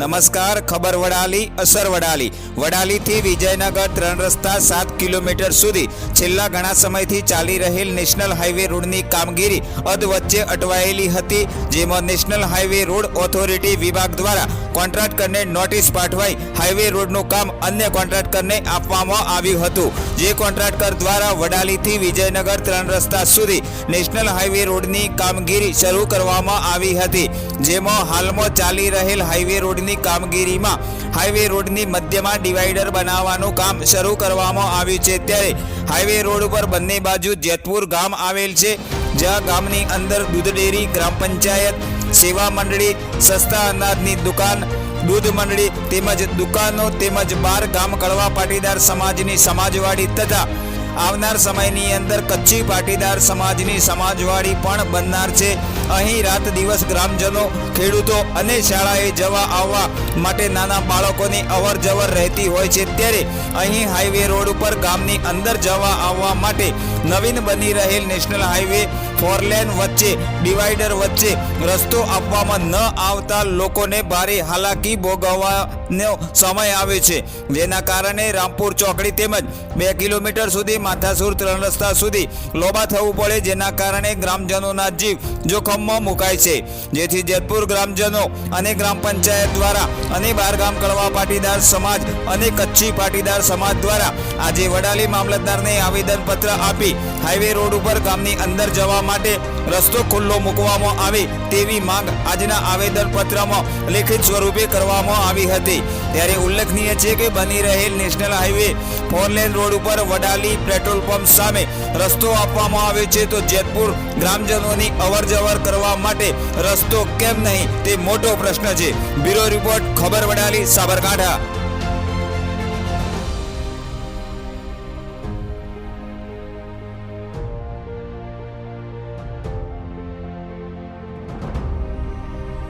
નમસ્કાર, ખબર વડાલી, અસર વડાલી. વડાલીથી વિજયનગર ત્રણ રસ્તા સાત કિલોમીટર સુધી. છેલ્લા ઘણા સમયથી ચાલી રહેલ નેશનલ હાઈવે રોડની કામગીરી અધ વચ્ચે અટવાયેલી હતી, જેમાં નેશનલ હાઈવે રોડ ઓથોરિટી વિભાગ દ્વારા કોન્ટ્રાક્ટરને નોટિસ પાઠવાઈ હાઈવે રોડનું કામ અન્ય કોન્ટ્રાક્ટરને આપવામાં આવ્યું હતું. જે કોન્ટ્રાક્ટર દ્વારા વડાલીથી વિજયનગર ત્રણ રસ્તા સુધી નેશનલ હાઈવે રોડની કામગીરી શરૂ કરવામાં આવી હતી. જેમાં હાલમાં ચાલી રહેલ હાઈવે રોડની કામગીરીમાં હાઈવે રોડની મધ્યમાં ડિવાઈડર બનાવવાનું કામ શરૂ કરવામાં આવ્યું છે. ત્યારે હાઈવે રોડ ઉપર બંને બાજુ જેતપુર ગામ આવેલ છે. જ્યાં ગામની અંદર દૂધ ડેરી, ગ્રામ પંચાયત, સેવા મંડળી, સસ્તા અનાજની દુકાન, દૂધ મંડળી તેમજ દુકાનો તેમજ બાર ગામ કડવા પાટીદાર સમાજની સમાજવાડી તથા આવનાર સમયની અંદર કચ્છી પાટીદાર સમાજની સમાજવાળી પણ બનનાર છે. અહીં રાત દિવસ ગ્રામજનો, ખેડૂતો અને શાળાએ જવા આવવા માટે નાના બાળકોની અવર જવર રહેતી હોય છે. ત્યારે અહીં હાઈવે રોડ ઉપર ગામની અંદર જવા આવવા માટે નવીન બની રહેલ નેશનલ હાઈવે ફોર લેન વચ્ચે, ડિવાઈડર વચ્ચે રસ્તો આપવામાં ન આવતા લોકોને ભારે હાલાકી ભોગવવાનો સમય આવે છે. જેના કારણે રામપુર ચોકડી તેમજ બે કિલોમીટર સુધી માથાસુર ત્રણ રસ્તા સુધી લોબા થવું પડે, જેના કારણે ગ્રામજનોના જીવ જોખમમાં મુકાય છે. જેથી જેતપુર ગ્રામજનો અને ગ્રામ પંચાયત દ્વારા અને બારગામ કળવા પાટીદાર સમાજ અને કચ્છી પાટીદાર સમાજ દ્વારા આજે વડાલી મામલતદારને આવેદનપત્ર આપી હાઈવે રોડ ઉપર ગામની અંદર જવા માટે રસ્તો ખુલ્લો મૂકવામાં આવે તેવી માંગ આજના આવેદનપત્રમાં લેખિત સ્વરૂપે કરવામાં આવી હતી. ત્યારે ઉલ્લેખનીય છે કે બની રહેલ national highway four lane road ઉપર વડાલી પેટ્રોલ પંપ સામે રસ્તો આપવામાં આવે છે, તો જેતપુર ગ્રામજનોની અવર જવર કરવા માટે રસ્તો કેમ નહીં તે મોટો પ્રશ્ન છે. બ્યુરો રિપોર્ટ, ખબર વડાલી, સાબરકાંઠા.